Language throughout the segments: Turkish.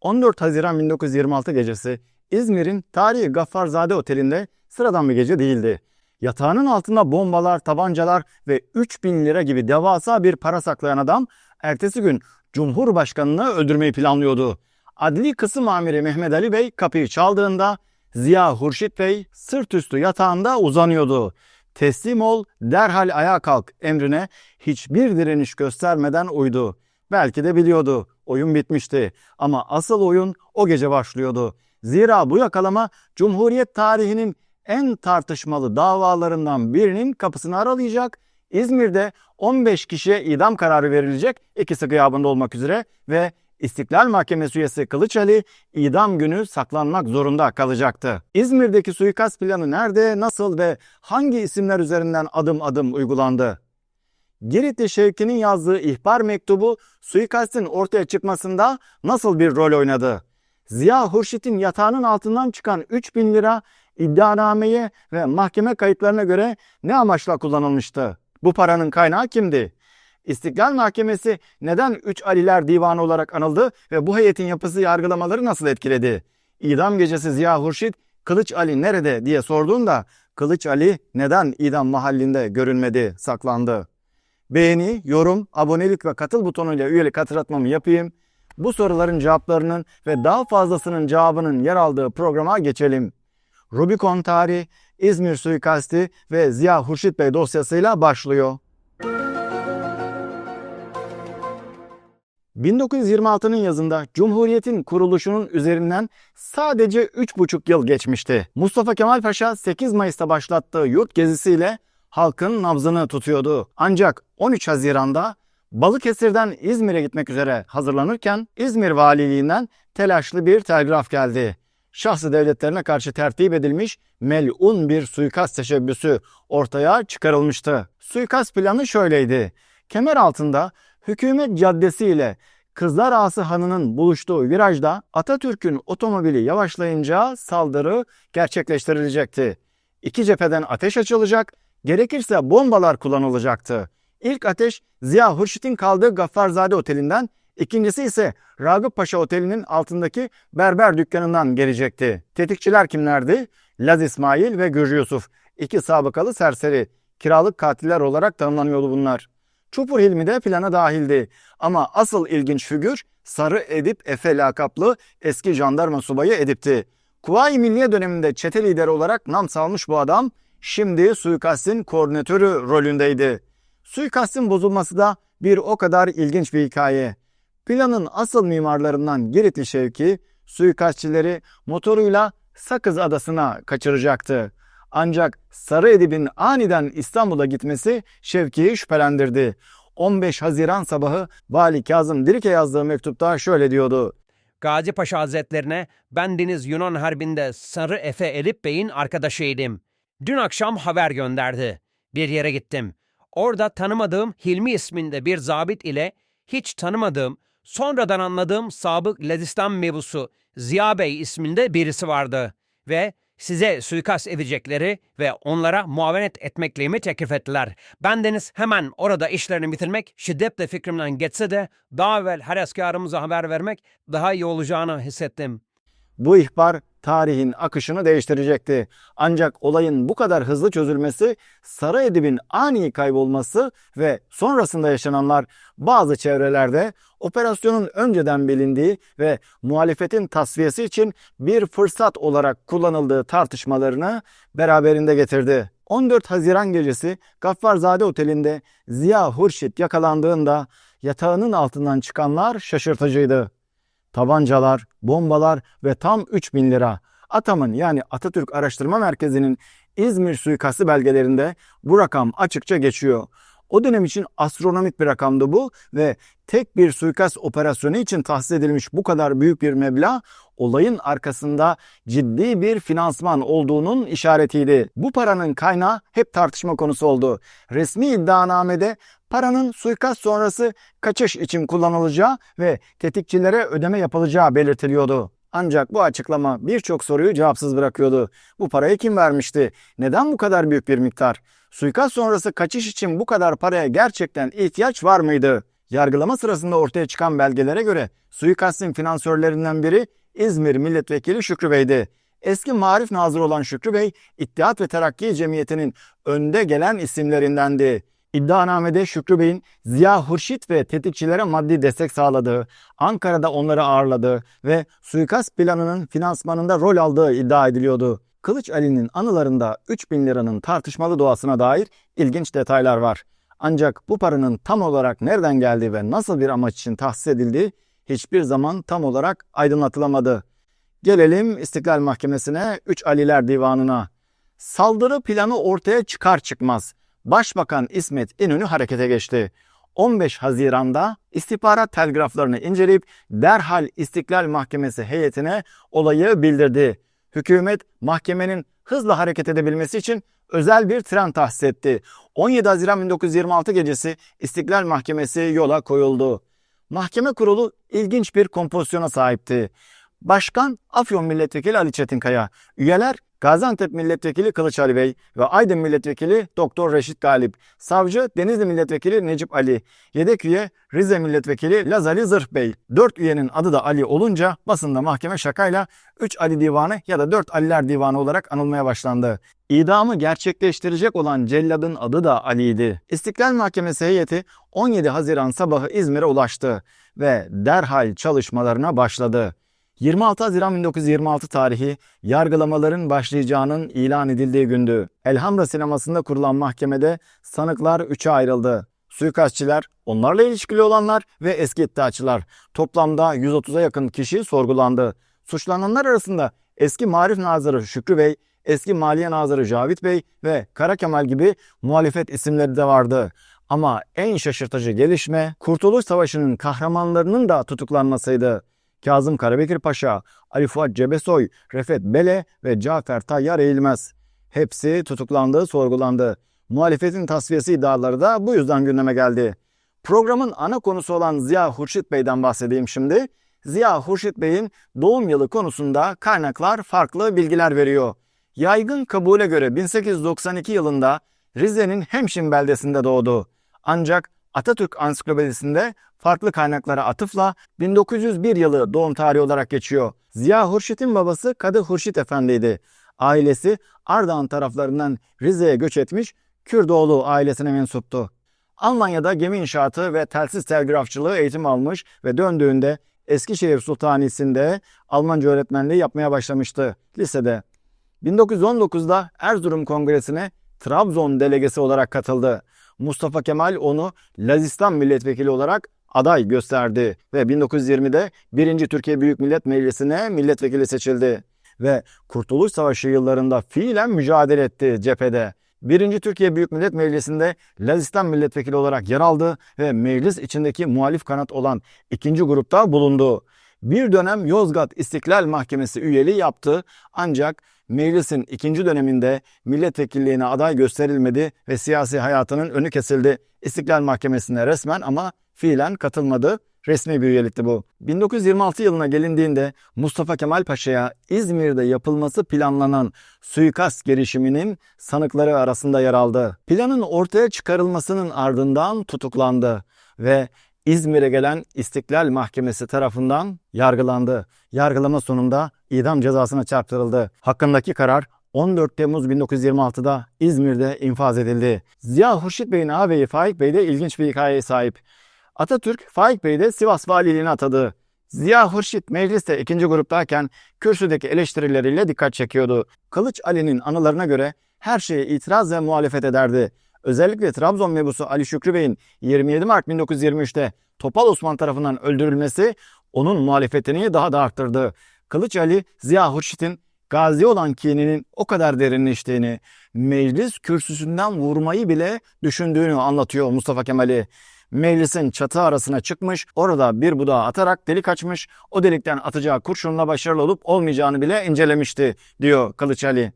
14 Haziran 1926 gecesi İzmir'in tarihi Gaffarzade Oteli'nde sıradan bir gece değildi. Yatağının altında bombalar, tabancalar ve 3000 lira gibi devasa bir para saklayan adam ertesi gün Cumhurbaşkanını öldürmeyi planlıyordu. Adli kısım amiri Mehmet Ali Bey kapıyı çaldığında Ziya Hurşit Bey sırt üstü yatağında uzanıyordu. Teslim ol, derhal ayağa kalk emrine hiçbir direniş göstermeden uydu. Belki de biliyordu. Oyun bitmişti. Ama asıl oyun o gece başlıyordu. Zira bu yakalama Cumhuriyet tarihinin en tartışmalı davalarından birinin kapısını aralayacak. İzmir'de 15 kişiye idam kararı verilecek ikisi gıyabında olmak üzere ve İstiklal Mahkemesi üyesi Kılıç Ali idam günü saklanmak zorunda kalacaktı. İzmir'deki suikast planı nerede, nasıl ve hangi isimler üzerinden adım adım uygulandı? Giritli Şevki'nin yazdığı ihbar mektubu suikastin ortaya çıkmasında nasıl bir rol oynadı? Ziya Hurşit'in yatağının altından çıkan 3000 lira iddianameye ve mahkeme kayıtlarına göre ne amaçla kullanılmıştı? Bu paranın kaynağı kimdi? İstiklal Mahkemesi neden 3 Aliler Divanı olarak anıldı ve bu heyetin yapısı yargılamaları nasıl etkiledi? İdam gecesi Ziya Hurşit, Kılıç Ali nerede diye sorduğunda Kılıç Ali neden idam mahallinde görünmedi, saklandı? Beğeni, yorum, abonelik ve katıl butonuyla üyelik hatırlatmamı yapayım. Bu soruların cevaplarının ve daha fazlasının cevabının yer aldığı programa geçelim. Rubikon Tarih, İzmir Suikasti ve Ziya Hurşit Bey dosyasıyla başlıyor. 1926'nın yazında Cumhuriyet'in kuruluşunun üzerinden sadece 3,5 yıl geçmişti. Mustafa Kemal Paşa 8 Mayıs'ta başlattığı yurt gezisiyle halkın nabzını tutuyordu. Ancak 13 Haziran'da Balıkesir'den İzmir'e gitmek üzere hazırlanırken İzmir Valiliğinden telaşlı bir telgraf geldi. Şahsı devletlerine karşı tertip edilmiş melun bir suikast teşebbüsü ortaya çıkarılmıştı. Suikast planı şöyleydi. Kemer altında hükümet caddesi ile Kızlar Ağası Hanı'nın buluştuğu virajda Atatürk'ün otomobili yavaşlayınca saldırı gerçekleştirilecekti. İki cepheden ateş açılacak, gerekirse bombalar kullanılacaktı. İlk ateş Ziya Hurşit'in kaldığı Gaffarzade Oteli'nden, ikincisi ise Ragıp Paşa Oteli'nin altındaki berber dükkanından gelecekti. Tetikçiler kimlerdi? Laz İsmail ve Gürcü Yusuf. İki sabıkalı serseri. Kiralık katiller olarak tanımlanıyordu bunlar. Çupur Hilmi de plana dahildi. Ama asıl ilginç figür Sarı Edip Efe lakaplı eski jandarma subayı Edip'ti. Kuvayi Milliye döneminde çete lideri olarak nam salmış bu adam şimdi suikastin koordinatörü rolündeydi. Suikastin bozulması da bir o kadar ilginç bir hikaye. Planın asıl mimarlarından Giritli Şevki suikastçileri motoruyla Sakız Adası'na kaçıracaktı. Ancak Sarı Edip'in aniden İstanbul'a gitmesi Şevki'yi şüphelendirdi. 15 Haziran sabahı Vali Kazım Dirik'e yazdığı mektupta şöyle diyordu. Gazi Paşa Hazretlerine ben Deniz Yunan Harbi'nde Sarı Efe Elip Bey'in arkadaşıydım. Dün akşam haber gönderdi. Bir yere gittim. Orada tanımadığım Hilmi isminde bir zabit ile hiç tanımadığım, sonradan anladığım sabık Ledistan mebusu Ziya Bey isminde birisi vardı. Ve size suikast edecekleri ve onlara muavenet etmekliğimi teklif ettiler. Ben Deniz hemen orada işlerini bitirmek şiddetle fikrimden geçse de daha evvel her eskarımıza haber vermek daha iyi olacağını hissettim. Bu ihbar tarihin akışını değiştirecekti. Ancak olayın bu kadar hızlı çözülmesi, Sarı Edip'in ani kaybolması ve sonrasında yaşananlar bazı çevrelerde operasyonun önceden bilindiği ve muhalefetin tasfiyesi için bir fırsat olarak kullanıldığı tartışmalarını beraberinde getirdi. 14 Haziran gecesi Gaffarzade Oteli'nde Ziya Hurşit yakalandığında yatağının altından çıkanlar şaşırtıcıydı. Tabancalar, bombalar ve tam 3000 lira. ATAM'ın yani Atatürk Araştırma Merkezi'nin İzmir suikastı belgelerinde bu rakam açıkça geçiyor. O dönem için astronomik bir rakamdı bu ve tek bir suikast operasyonu için tahsis edilmiş bu kadar büyük bir meblağ olayın arkasında ciddi bir finansman olduğunun işaretiydi. Bu paranın kaynağı hep tartışma konusu oldu. Resmi iddianamede paranın suikast sonrası kaçış için kullanılacağı ve tetikçilere ödeme yapılacağı belirtiliyordu. Ancak bu açıklama birçok soruyu cevapsız bırakıyordu. Bu parayı kim vermişti? Neden bu kadar büyük bir miktar? Suikast sonrası kaçış için bu kadar paraya gerçekten ihtiyaç var mıydı? Yargılama sırasında ortaya çıkan belgelere göre suikastin finansörlerinden biri İzmir Milletvekili Şükrü Bey'di. Eski Marif Nazırı olan Şükrü Bey, İttihat ve Terakki Cemiyeti'nin önde gelen isimlerindendi. İddianamede Şükrü Bey'in Ziya Hurşit ve tetikçilere maddi destek sağladığı, Ankara'da onları ağırladığı ve suikast planının finansmanında rol aldığı iddia ediliyordu. Kılıç Ali'nin anılarında 3000 liranın tartışmalı doğasına dair ilginç detaylar var. Ancak bu paranın tam olarak nereden geldiği ve nasıl bir amaç için tahsis edildiği hiçbir zaman tam olarak aydınlatılamadı. Gelelim İstiklal Mahkemesi'ne, 3 Aliler Divanı'na. Saldırı planı ortaya çıkar çıkmaz Başbakan İsmet İnönü harekete geçti. 15 Haziran'da istihbarat telgraflarını inceleyip derhal İstiklal Mahkemesi heyetine olayı bildirdi. Hükümet mahkemenin hızla hareket edebilmesi için özel bir tren tahsis etti. 17 Haziran 1926 gecesi İstiklal Mahkemesi yola koyuldu. Mahkeme kurulu ilginç bir kompozisyona sahipti. Başkan Afyon Milletvekili Ali Çetinkaya, üyeler Gaziantep Milletvekili Kılıç Ali Bey ve Aydın Milletvekili Doktor Reşit Galip, savcı Denizli Milletvekili Necip Ali, yedek üye Rize Milletvekili Lazali Zırh Bey. Dört üyenin adı da Ali olunca basında mahkeme şakayla 3 Ali Divanı ya da 4 Aliler Divanı olarak anılmaya başlandı. İdamı gerçekleştirecek olan celladın adı da Ali'ydi. İstiklal Mahkemesi heyeti 17 Haziran sabahı İzmir'e ulaştı ve derhal çalışmalarına başladı. 26 Haziran 1926 tarihi yargılamaların başlayacağının ilan edildiği gündü. Elhamra sinemasında kurulan mahkemede sanıklar üçe ayrıldı. Suikastçiler, onlarla ilişkili olanlar ve eski iddiaçılar. Toplamda 130'a yakın kişi sorgulandı. Suçlananlar arasında eski Marif Nazırı Şükrü Bey, eski Maliye Nazırı Cavit Bey ve Kara Kemal gibi muhalefet isimleri de vardı. Ama en şaşırtıcı gelişme Kurtuluş Savaşı'nın kahramanlarının da tutuklanmasıydı. Kazım Karabekir Paşa, Ali Fuat Cebesoy, Refet Bele ve Cafer Tayyar Eğilmez. Hepsi tutuklandı, sorgulandı. Muhalefetin tasfiyesi iddiaları da bu yüzden gündeme geldi. Programın ana konusu olan Ziya Hurşit Bey'den bahsedeyim şimdi. Ziya Hurşit Bey'in doğum yılı konusunda kaynaklar farklı bilgiler veriyor. Yaygın kabule göre 1892 yılında Rize'nin Hemşin beldesinde doğdu. Ancak Atatürk Ansiklopedisinde farklı kaynaklara atıfla 1901 yılı doğum tarihi olarak geçiyor. Ziya Hurşit'in babası Kadı Hurşit Efendi'ydi. Ailesi Ardahan taraflarından Rize'ye göç etmiş Kürdoğlu ailesine mensuptu. Almanya'da gemi inşaatı ve telsiz telgrafçılığı eğitim almış ve döndüğünde Eskişehir Sultanisi'nde Almanca öğretmenliği yapmaya başlamıştı lisede. 1919'da Erzurum Kongresi'ne Trabzon delegesi olarak katıldı. Mustafa Kemal onu Lazistan milletvekili olarak aday gösterdi ve 1920'de 1. Türkiye Büyük Millet Meclisi'ne milletvekili seçildi ve Kurtuluş Savaşı yıllarında fiilen mücadele etti cephede. 1. Türkiye Büyük Millet Meclisi'nde Lazistan milletvekili olarak yer aldı ve meclis içindeki muhalif kanat olan ikinci grupta bulundu. Bir dönem Yozgat İstiklal Mahkemesi üyeliği yaptı ancak meclisin ikinci döneminde milletvekilliğine aday gösterilmedi ve siyasi hayatının önü kesildi. İstiklal Mahkemesi'ne resmen ama fiilen katılmadı. Resmi bir üyelikti bu. 1926 yılına gelindiğinde Mustafa Kemal Paşa'ya İzmir'de yapılması planlanan suikast girişiminin sanıkları arasında yer aldı. Planın ortaya çıkarılmasının ardından tutuklandı ve İzmir'e gelen İstiklal Mahkemesi tarafından yargılandı. Yargılama sonunda idam cezasına çarptırıldı. Hakkındaki karar 14 Temmuz 1926'da İzmir'de infaz edildi. Ziya Hurşit Bey'in ağabeyi Faik Bey de ilginç bir hikayeye sahip. Atatürk, Faik Bey'i de Sivas valiliğine atadı. Ziya Hurşit mecliste ikinci gruptayken kürsüdeki eleştirileriyle dikkat çekiyordu. Kılıç Ali'nin anılarına göre her şeye itiraz ve muhalefet ederdi. Özellikle Trabzon mebusu Ali Şükrü Bey'in 27 Mart 1923'te Topal Osman tarafından öldürülmesi onun muhalefetini daha da arttırdı. Kılıç Ali, Ziya Hurşit'in gazi olan kininin o kadar derinleştiğini, meclis kürsüsünden vurmayı bile düşündüğünü anlatıyor Mustafa Kemal'i. Meclisin çatı arasına çıkmış, orada bir budağı atarak delik açmış, o delikten atacağı kurşunla başarılı olup olmayacağını bile incelemişti, diyor Kılıç Ali.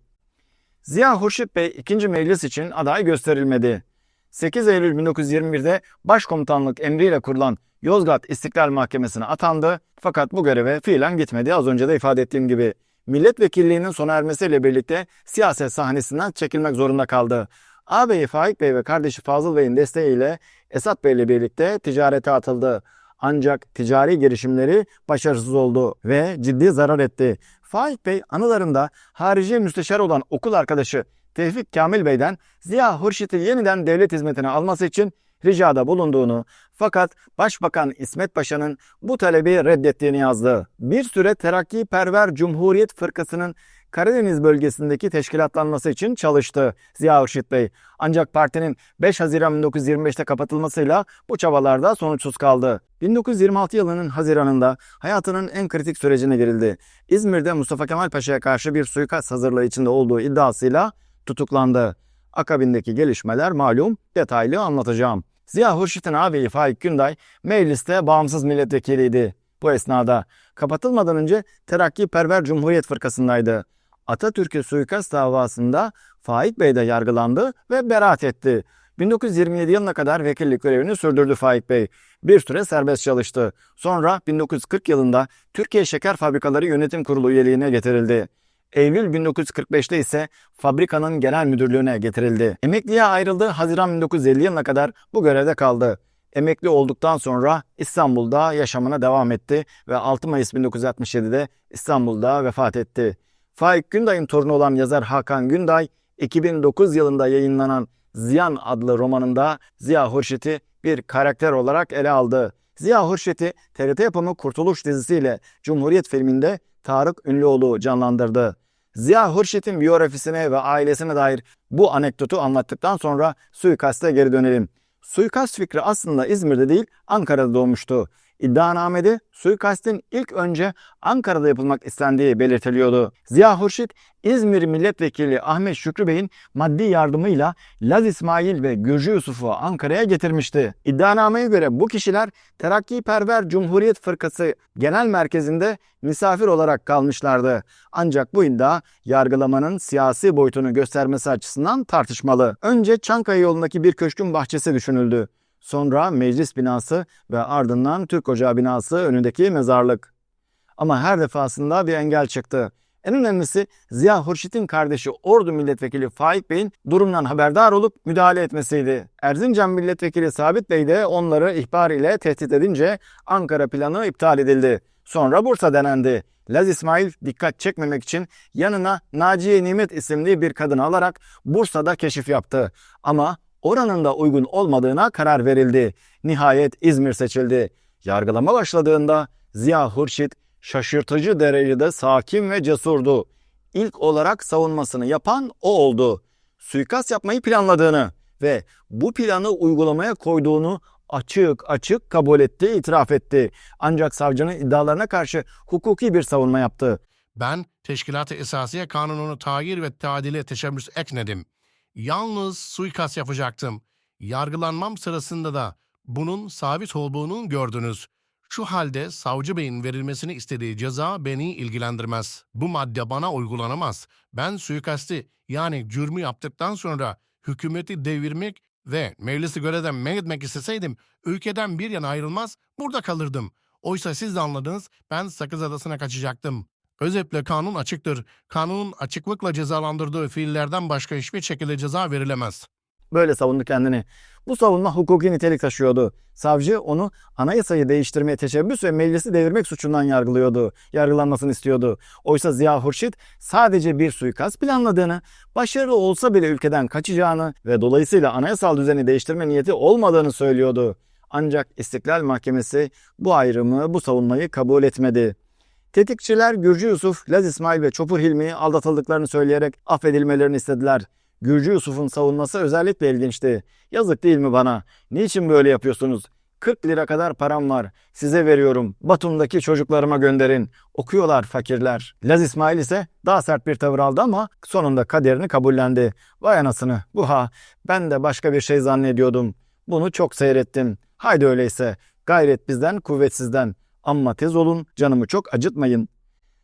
Ziya Hurşit Bey ikinci meclis için aday gösterilmedi. 8 Eylül 1921'de başkomutanlık emriyle kurulan Yozgat İstiklal Mahkemesi'ne atandı fakat bu göreve fiilen gitmedi az önce de ifade ettiğim gibi. Milletvekilliğinin sona ermesiyle birlikte siyaset sahnesinden çekilmek zorunda kaldı. Ağabeyi Faik Bey ve kardeşi Fazıl Bey'in desteğiyle Esat Bey ile birlikte ticarete atıldı. Ancak ticari girişimleri başarısız oldu ve ciddi zarar etti. Faik Bey anılarında harici müsteşar olan okul arkadaşı Tevfik Kamil Bey'den Ziya Hurşit'i yeniden devlet hizmetine alması için ricada bulunduğunu fakat Başbakan İsmet Paşa'nın bu talebi reddettiğini yazdı. Bir süre Terakki Perver Cumhuriyet Fırkası'nın Karadeniz bölgesindeki teşkilatlanması için çalıştı Ziya Hurşit Bey. Ancak partinin 5 Haziran 1925'te kapatılmasıyla bu çabalarda sonuçsuz kaldı. 1926 yılının Haziran'ında hayatının en kritik sürecine girildi. İzmir'de Mustafa Kemal Paşa'ya karşı bir suikast hazırlığı içinde olduğu iddiasıyla tutuklandı. Akabindeki gelişmeler malum detaylı anlatacağım. Ziya Hurşit'in ağabeyi Faik Günday mecliste bağımsız milletvekiliydi. Bu esnada kapatılmadan önce Terakki Perver Cumhuriyet Fırkası'ndaydı. Atatürk'ü suikast davasında Faik Bey de yargılandı ve beraat etti. 1927 yılına kadar vekillik görevini sürdürdü Faik Bey. Bir süre serbest çalıştı. Sonra 1940 yılında Türkiye Şeker Fabrikaları Yönetim Kurulu üyeliğine getirildi. Eylül 1945'te ise fabrikanın genel müdürlüğüne getirildi. Emekliye ayrıldığı Haziran 1950 yılına kadar bu görevde kaldı. Emekli olduktan sonra İstanbul'da yaşamına devam etti ve 6 Mayıs 1967'de İstanbul'da vefat etti. Faik Günday'ın torunu olan yazar Hakan Günday, 2009 yılında yayınlanan Ziyan adlı romanında Ziya Hurşit'i bir karakter olarak ele aldı. Ziya Hurşit'i TRT yapımı Kurtuluş dizisiyle Cumhuriyet filminde Tarık Ünlüoğlu canlandırdı. Ziya Hurşit'in biyografisine ve ailesine dair bu anekdotu anlattıktan sonra suikaste geri dönelim. Suikast fikri aslında İzmir'de değil Ankara'da doğmuştu. İddianamede suikastin ilk önce Ankara'da yapılmak istendiği belirtiliyordu. Ziya Hurşit, İzmir Milletvekili Ahmet Şükrü Bey'in maddi yardımıyla Laz İsmail ve Gürcü Yusuf'u Ankara'ya getirmişti. İddianameye göre bu kişiler Terakkiperver Cumhuriyet Fırkası Genel Merkezi'nde misafir olarak kalmışlardı. Ancak bu iddia yargılamanın siyasi boyutunu göstermesi açısından tartışmalı. Önce Çankaya yolundaki bir köşkün bahçesi düşünüldü. Sonra meclis binası ve ardından Türk Ocağı binası önündeki mezarlık. Ama her defasında bir engel çıktı. En önemlisi Ziya Hurşit'in kardeşi Ordu Milletvekili Faik Bey'in durumdan haberdar olup müdahale etmesiydi. Erzincan Milletvekili Sabit Bey de onları ihbar ile tehdit edince Ankara planı iptal edildi. Sonra Bursa denendi. Laz İsmail dikkat çekmemek için yanına Naciye Nimet isimli bir kadını alarak Bursa'da keşif yaptı. Ama oranın da uygun olmadığına karar verildi. Nihayet İzmir seçildi. Yargılama başladığında Ziya Hurşit şaşırtıcı derecede sakin ve cesurdu. İlk olarak savunmasını yapan o oldu. Suikast yapmayı planladığını ve bu planı uygulamaya koyduğunu açık açık kabul etti, itiraf etti. Ancak savcının iddialarına karşı hukuki bir savunma yaptı. Ben Teşkilat-ı Esasiye Kanunu'nu tayir ve tadile teşebbüs etmedim. Yalnız suikast yapacaktım. Yargılanmam sırasında da bunun sabit olduğunu gördünüz. Şu halde savcı beyin verilmesini istediği ceza beni ilgilendirmez. Bu madde bana uygulanamaz. Ben suikasti yani cürmü yaptıktan sonra hükümeti devirmek ve meclisi görevden men etmek isteseydim ülkeden bir yana ayrılmaz burada kalırdım. Oysa siz de anladınız ben Sakız Adası'na kaçacaktım. Özetle kanun açıktır. Kanunun açıklıkla cezalandırdığı fiillerden başka hiçbir şekilde ceza verilemez. Böyle savundu kendini. Bu savunma hukuki nitelik taşıyordu. Savcı onu anayasayı değiştirmeye teşebbüs ve meclisi devirmek suçundan yargılıyordu. Yargılanmasını istiyordu. Oysa Ziya Hurşit sadece bir suikast planladığını, başarılı olsa bile ülkeden kaçacağını ve dolayısıyla anayasal düzeni değiştirme niyeti olmadığını söylüyordu. Ancak İstiklal Mahkemesi bu ayrımı, bu savunmayı kabul etmedi. Tetikçiler Gürcü Yusuf, Laz İsmail ve Çopur Hilmi'yi aldatıldıklarını söyleyerek affedilmelerini istediler. Gürcü Yusuf'un savunması özellikle ilginçti. Yazık değil mi bana? Niçin böyle yapıyorsunuz? 40 lira kadar param var. Size veriyorum. Batum'daki çocuklarıma gönderin. Okuyorlar fakirler. Laz İsmail ise daha sert bir tavır aldı ama sonunda kaderini kabullendi. Vay anasını. Bu ha. Ben de başka bir şey zannediyordum. Bunu çok seyrettim. Haydi öyleyse. Gayret bizden, kuvvet sizden. Amma tez olun, canımı çok acıtmayın.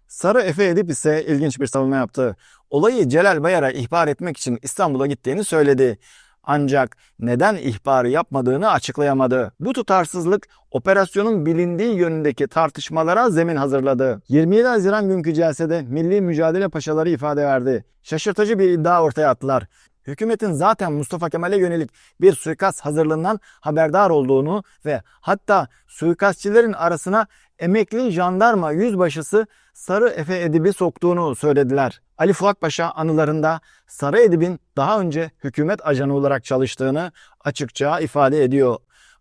Sarı Efe Edip ise ilginç bir savunma yaptı. Olayı Celal Bayar'a ihbar etmek için İstanbul'a gittiğini söyledi. Ancak neden ihbarı yapmadığını açıklayamadı. Bu tutarsızlık operasyonun bilindiği yönündeki tartışmalara zemin hazırladı. 27 Haziran günkü celsede Milli Mücadele Paşaları ifade verdi. Şaşırtıcı bir iddia ortaya attılar. Hükümetin zaten Mustafa Kemal'e yönelik bir suikast hazırlığından haberdar olduğunu ve hatta suikastçilerin arasına emekli jandarma yüzbaşısı Sarı Efe Edip'i soktuğunu söylediler. Ali Fuat Paşa anılarında Sarı Edip'in daha önce hükümet ajanı olarak çalıştığını açıkça ifade ediyor.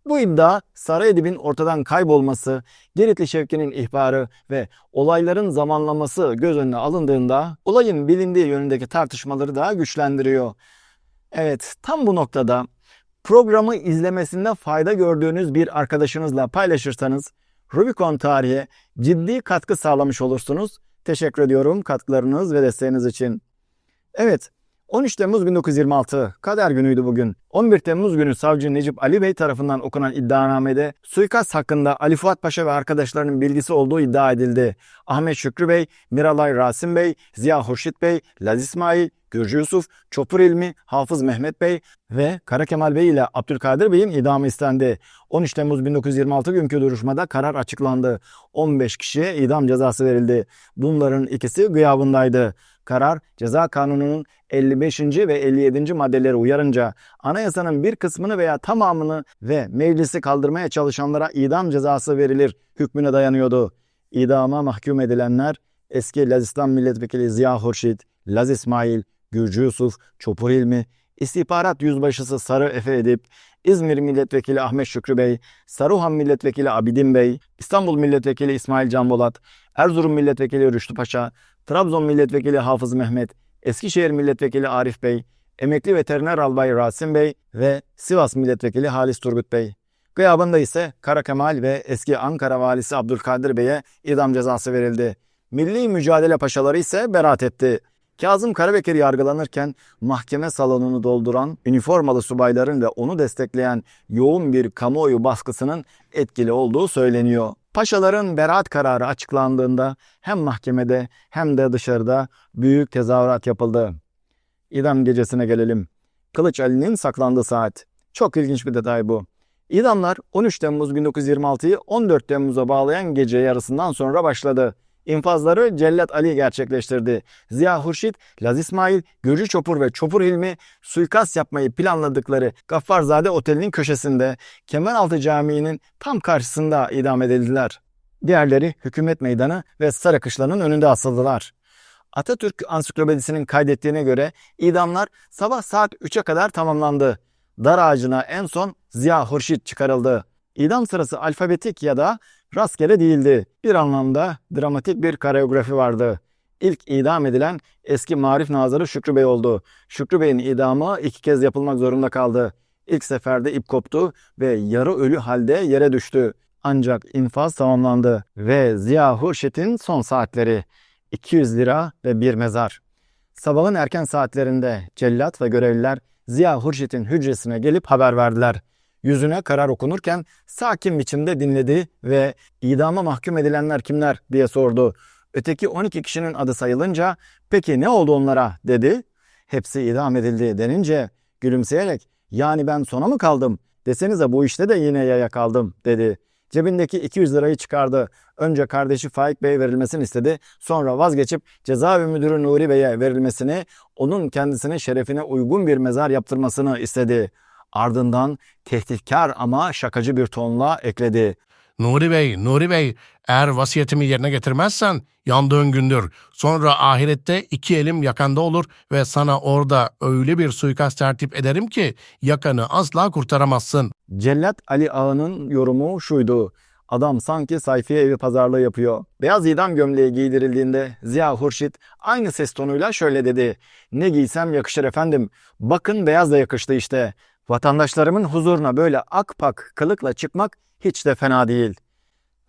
Bu iddia Sarı Edip'in ortadan kaybolması, Giritli Şevki'nin ihbarı ve olayların zamanlaması göz önüne alındığında olayın bilindiği yönündeki tartışmaları daha güçlendiriyor. Evet, tam bu noktada programı izlemesinde fayda gördüğünüz bir arkadaşınızla paylaşırsanız Rubicon tarihe ciddi katkı sağlamış olursunuz. Teşekkür ediyorum katkılarınız ve desteğiniz için. Evet, 13 Temmuz 1926 kader günüydü bugün. 11 Temmuz günü savcı Necip Ali Bey tarafından okunan iddianamede suikast hakkında Ali Fuat Paşa ve arkadaşlarının bilgisi olduğu iddia edildi. Ahmet Şükrü Bey, Miralay Rasim Bey, Ziya Hurşit Bey, Laz İsmail, Gürcü Yusuf, Çopur İlmi, Hafız Mehmet Bey ve Kara Kemal Bey ile Abdülkadir Bey'in idamı istendi. 13 Temmuz 1926 günkü duruşmada karar açıklandı. 15 kişiye idam cezası verildi. Bunların ikisi gıyabındaydı. Karar ceza kanununun 55. ve 57. maddeleri uyarınca anayasanın bir kısmını veya tamamını ve meclisi kaldırmaya çalışanlara idam cezası verilir hükmüne dayanıyordu. İdama mahkum edilenler eski Lazistan Milletvekili Ziya Hurşit, Laz İsmail, Gürcü Yusuf, Çopur İlmi, İstihbarat Yüzbaşısı Sarı Efe Edip, İzmir Milletvekili Ahmet Şükrü Bey, Saruhan Milletvekili Abidin Bey, İstanbul Milletvekili İsmail Can Bolat, Erzurum Milletvekili Rüştü Paşa, Trabzon Milletvekili Hafız Mehmet, Eskişehir Milletvekili Arif Bey, Emekli Veteriner Albay Rasim Bey ve Sivas Milletvekili Halis Turgut Bey. Gıyabında ise Kara Kemal ve eski Ankara Valisi Abdülkadir Bey'e idam cezası verildi. Milli Mücadele Paşaları ise beraat etti. Kazım Karabekir yargılanırken mahkeme salonunu dolduran üniformalı subayların ve onu destekleyen yoğun bir kamuoyu baskısının etkili olduğu söyleniyor. Paşaların beraat kararı açıklandığında hem mahkemede hem de dışarıda büyük tezahürat yapıldı. İdam gecesine gelelim. Kılıç Ali'nin saklandığı saat. Çok ilginç bir detay bu. İdamlar 13 Temmuz 1926'yı 14 Temmuz'a bağlayan gece yarısından sonra başladı. İnfazları Cellat Ali gerçekleştirdi. Ziya Hurşit, Laz İsmail, Gürcü Çopur ve Çopur Hilmi suikast yapmayı planladıkları Gaffarzade Oteli'nin köşesinde Kemeraltı Camii'nin tam karşısında idam edildiler. Diğerleri hükümet meydanı ve Sarıkışla'nın önünde asıldılar. Atatürk Ansiklopedisi'nin kaydettiğine göre idamlar sabah saat 3'e kadar tamamlandı. Dar ağacına en son Ziya Hurşit çıkarıldı. İdam sırası alfabetik ya da rastgele değildi. Bir anlamda dramatik bir koreografi vardı. İlk idam edilen eski Marif Nazırı Şükrü Bey oldu. Şükrü Bey'in idamı iki kez yapılmak zorunda kaldı. İlk seferde ip koptu ve yarı ölü halde yere düştü. Ancak infaz tamamlandı ve Ziya Hurşit'in son saatleri 200 lira ve bir mezar. Sabahın erken saatlerinde cellat ve görevliler Ziya Hurşit'in hücresine gelip haber verdiler. Yüzüne karar okunurken sakin biçimde dinledi ve idama mahkum edilenler kimler diye sordu. Öteki 12 kişinin adı sayılınca peki ne oldu onlara dedi. Hepsi idam edildi denince gülümseyerek yani ben sona mı kaldım desenize bu işte de yine yaya kaldım dedi. Cebindeki 200 lirayı çıkardı. Önce kardeşi Faik Bey'e verilmesini istedi. Sonra vazgeçip cezaevi müdürü Nuri Bey'e verilmesini, onun kendisine şerefine uygun bir mezar yaptırmasını istedi. Ardından tehditkar ama şakacı bir tonla ekledi. Nuri Bey, Nuri Bey, eğer vasiyetimi yerine getirmezsen yandığın gündür. Sonra ahirette iki elim yakanda olur ve sana orada öyle bir suikast tertip ederim ki yakanı asla kurtaramazsın. Cellat Ali Ağa'nın yorumu şuydu. Adam sanki sayfiye evi pazarlığı yapıyor. Beyaz idam gömleği giydirildiğinde Ziya Hurşit aynı ses tonuyla şöyle dedi. Ne giysem yakışır efendim. Bakın beyaz da yakıştı işte. Vatandaşlarımın huzuruna böyle akpak kılıkla çıkmak hiç de fena değil.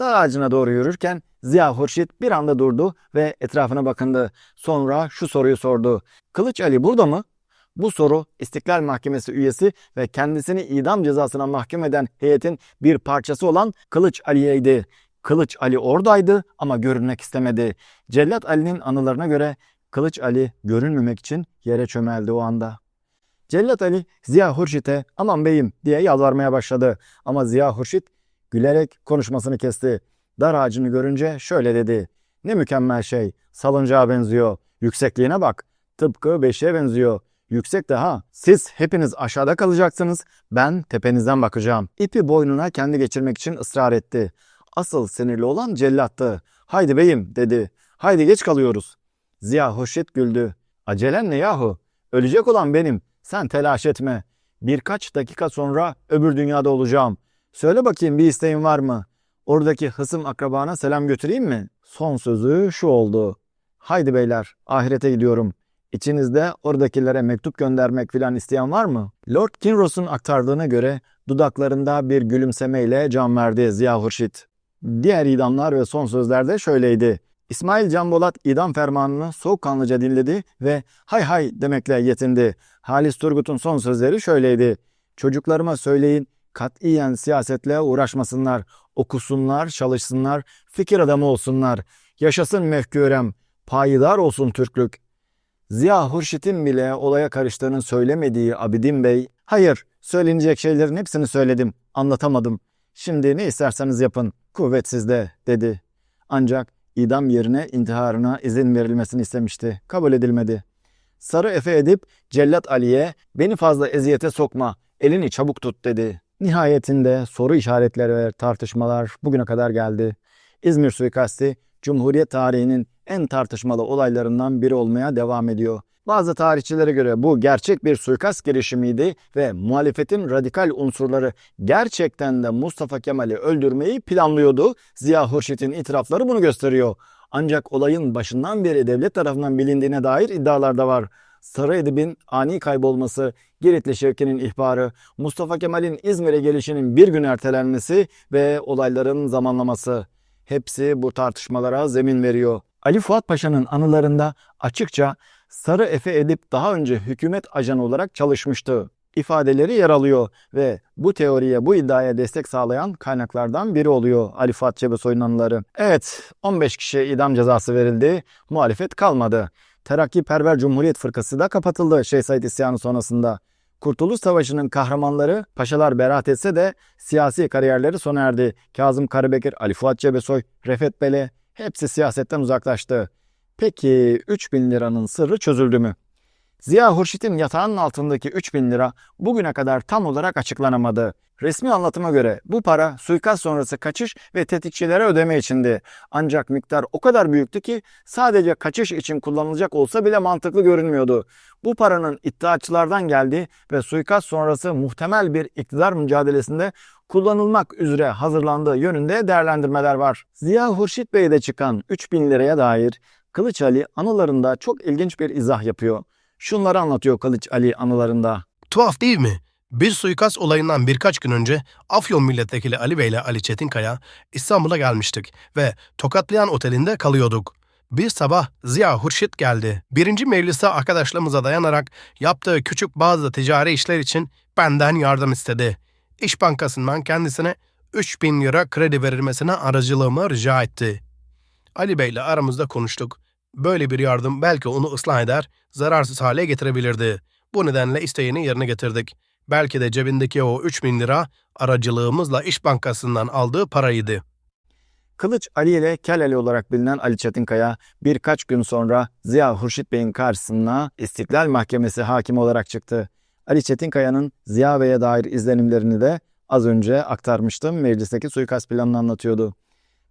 Dar ağacına doğru yürürken Ziya Hurşit bir anda durdu ve etrafına bakındı. Sonra şu soruyu sordu. Kılıç Ali burada mı? Bu soru İstiklal Mahkemesi üyesi ve kendisini idam cezasına mahkum eden heyetin bir parçası olan Kılıç Ali'yeydi. Kılıç Ali oradaydı ama görünmek istemedi. Cellat Ali'nin anılarına göre Kılıç Ali görünmemek için yere çömeldi o anda. Cellat Ali Ziya Hurşit'e aman beyim diye yalvarmaya başladı. Ama Ziya Hurşit gülerek konuşmasını kesti. Dar ağacını görünce şöyle dedi. Ne mükemmel şey. Salıncağa benziyor. Yüksekliğine bak. Tıpkı beşiğe benziyor. Yüksek de ha. Siz hepiniz aşağıda kalacaksınız. Ben tepenizden bakacağım. İpi boynuna kendi geçirmek için ısrar etti. Asıl sinirli olan cellattı. Haydi beyim dedi. Haydi geç kalıyoruz. Ziya Hurşit güldü. Acelen ne yahu? Ölecek olan benim. Sen telaş etme. Birkaç dakika sonra öbür dünyada olacağım. Söyle bakayım bir isteğin var mı? Oradaki hısım akrabana selam götüreyim mi? Son sözü şu oldu. Haydi beyler, ahirete gidiyorum. İçinizde oradakilere mektup göndermek filan isteyen var mı? Lord Kinross'un aktardığına göre dudaklarında bir gülümsemeyle can verdi Ziya Hurşit. Diğer idamlar ve son sözler de şöyleydi. İsmail Can Bolat idam fermanını soğukkanlıca dinledi ve hay hay demekle yetindi. Halis Turgut'un son sözleri şöyleydi. Çocuklarıma söyleyin katiyen siyasetle uğraşmasınlar, okusunlar, çalışsınlar, fikir adamı olsunlar. Yaşasın mefkürem, payidar olsun Türklük. Ziya Hurşit'in bile olaya karıştığını söylemediği Abidin Bey, hayır söylenecek şeylerin hepsini söyledim, anlatamadım. Şimdi ne isterseniz yapın, kuvvet sizde dedi. Ancak idam yerine intiharına izin verilmesini istemişti. Kabul edilmedi. Sarı Efe edip Cellat Ali'ye beni fazla eziyete sokma, elini çabuk tut dedi. Nihayetinde soru işaretleri ve tartışmalar bugüne kadar geldi. İzmir suikasti Cumhuriyet tarihinin en tartışmalı olaylarından biri olmaya devam ediyor. Bazı tarihçilere göre bu gerçek bir suikast girişimiydi ve muhalefetin radikal unsurları gerçekten de Mustafa Kemal'i öldürmeyi planlıyordu. Ziya Hurşit'in itirafları bunu gösteriyor. Ancak olayın başından beri devlet tarafından bilindiğine dair iddialar da var. Sarı Edip'in ani kaybolması, Giritli Şevki'nin ihbarı, Mustafa Kemal'in İzmir'e gelişinin bir gün ertelenmesi ve olayların zamanlaması. Hepsi bu tartışmalara zemin veriyor. Ali Fuat Paşa'nın anılarında açıkça Sarı Efe Edip daha önce hükümet ajanı olarak çalışmıştı ifadeleri yer alıyor ve bu teoriye, bu iddiaya destek sağlayan kaynaklardan biri oluyor Ali Fuat Cebesoy'un anıları. Evet, 15 kişiye idam cezası verildi, muhalefet kalmadı. Terakkiperver Cumhuriyet Fırkası da kapatıldı Şeyh Said isyanı sonrasında. Kurtuluş Savaşı'nın kahramanları paşalar beraat etse de siyasi kariyerleri sona erdi. Kazım Karabekir, Ali Fuat Cebesoy, Refet Bele hepsi siyasetten uzaklaştı. Peki 3000 liranın sırrı çözüldü mü? Ziya Hurşit'in yatağının altındaki 3000 lira bugüne kadar tam olarak açıklanamadı. Resmi anlatıma göre bu para suikast sonrası kaçış ve tetikçilere ödeme içindi. Ancak miktar o kadar büyüktü ki sadece kaçış için kullanılacak olsa bile mantıklı görünmüyordu. Bu paranın iddiaçılardan geldi ve suikast sonrası muhtemel bir iktidar mücadelesinde kullanılmak üzere hazırlandığı yönünde değerlendirmeler var. Ziya Hurşit Bey'de çıkan 3000 liraya dair Kılıç Ali anılarında çok ilginç bir izah yapıyor. Şunları anlatıyor Kılıç Ali anılarında. Tuhaf değil mi? Bir suikast olayından birkaç gün önce Afyon Milletvekili Ali Bey ile Ali Çetinkaya İstanbul'a gelmiştik ve Tokatlayan Oteli'nde kalıyorduk. Bir sabah Ziya Hurşit geldi. Birinci mecliste arkadaşlarımıza dayanarak yaptığı küçük bazı ticari işler için benden yardım istedi. İş Bankası'ndan kendisine 3000 lira kredi verilmesine aracılığımı rica etti. Ali Bey ile aramızda konuştuk. Böyle bir yardım belki onu ıslah eder, zararsız hale getirebilirdi. Bu nedenle isteğini yerine getirdik. Belki de cebindeki o 3000 lira aracılığımızla İş Bankası'ndan aldığı paraydı. Kılıç Ali ile Kel Ali olarak bilinen Ali Çetinkaya birkaç gün sonra Ziya Hurşit Bey'in karşısına İstiklal Mahkemesi hakimi olarak çıktı. Ali Çetinkaya'nın Ziya Bey'e dair izlenimlerini de az önce aktarmıştım. Meclisteki suikast planını anlatıyordu.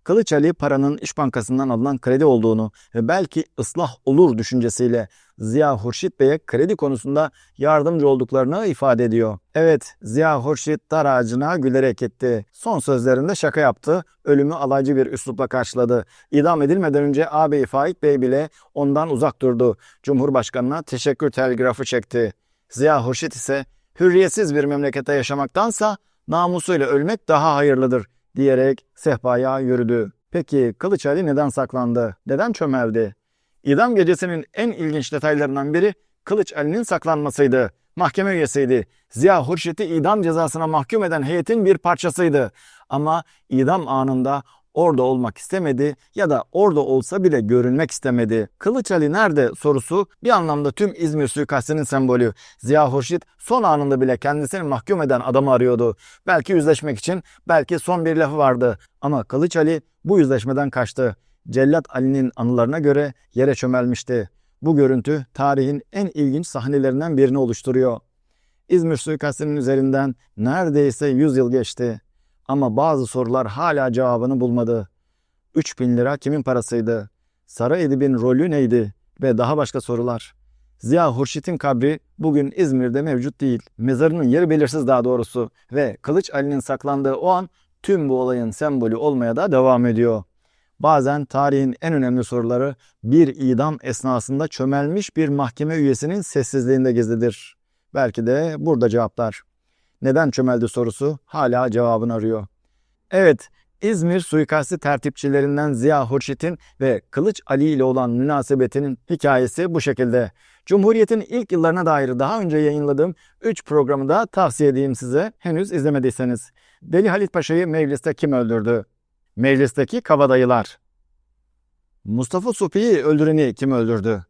Kılıç Ali paranın İş Bankası'ndan alınan kredi olduğunu ve belki ıslah olur düşüncesiyle Ziya Hurşit Bey'e kredi konusunda yardımcı olduklarını ifade ediyor. Evet, Ziya Hurşit dar ağacına gülerek etti. Son sözlerinde şaka yaptı, ölümü alaycı bir üslupla karşıladı. İdam edilmeden önce ağabey Faik Bey bile ondan uzak durdu. Cumhurbaşkanına teşekkür telgrafı çekti. Ziya Hurşit ise hürriyetsiz bir memlekette yaşamaktansa namusuyla ölmek daha hayırlıdır diyerek sehpaya yürüdü. Peki Kılıç Ali neden saklandı? Neden çömeldi? İdam gecesinin en ilginç detaylarından biri Kılıç Ali'nin saklanmasıydı. Mahkeme üyesiydi. Ziya Hurşit'i idam cezasına mahkum eden heyetin bir parçasıydı. Ama idam anında orada olmak istemedi ya da orada olsa bile görünmek istemedi. Kılıç Ali nerede sorusu bir anlamda tüm İzmir suikastinin sembolü. Ziya Hurşit son anında bile kendisini mahkum eden adamı arıyordu. Belki yüzleşmek için, belki son bir lafı vardı. Ama Kılıç Ali bu yüzleşmeden kaçtı. Cellat Ali'nin anılarına göre yere çömelmişti. Bu görüntü tarihin en ilginç sahnelerinden birini oluşturuyor. İzmir suikastinin üzerinden neredeyse 100 yıl geçti. Ama bazı sorular hala cevabını bulmadı. 3000 lira kimin parasıydı? Sarı Edip'in rolü neydi? Ve daha başka sorular. Ziya Hurşit'in kabri bugün İzmir'de mevcut değil. Mezarının yeri belirsiz daha doğrusu. Ve Kılıç Ali'nin saklandığı o an tüm bu olayın sembolü olmaya da devam ediyor. Bazen tarihin en önemli soruları bir idam esnasında çömelmiş bir mahkeme üyesinin sessizliğinde gizlidir. Belki de burada cevaplar. Neden çömeldi sorusu hala cevabını arıyor. Evet, İzmir suikasti tertipçilerinden Ziya Hurşit'in ve Kılıç Ali ile olan münasebetinin hikayesi bu şekilde. Cumhuriyet'in ilk yıllarına dair daha önce yayınladığım 3 programı da tavsiye edeyim size henüz izlemediyseniz. Deli Halit Paşa'yı mecliste kim öldürdü? Meclisteki kabadayılar. Mustafa Supi'yi öldüreni kim öldürdü?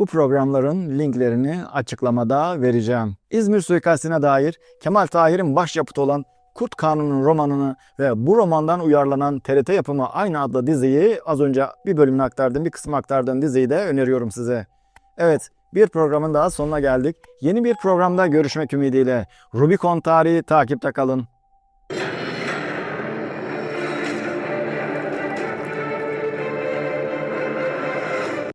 Bu programların linklerini açıklamada vereceğim. İzmir suikastine dair Kemal Tahir'in başyapıtı olan Kurt Kanun'un romanını ve bu romandan uyarlanan TRT yapımı aynı adlı diziyi az önce bir bölümünü aktardım, bir kısmı aktardığım diziyi de öneriyorum size. Evet, bir programın daha sonuna geldik. Yeni bir programda görüşmek ümidiyle. Rubicon tarihi takipte kalın.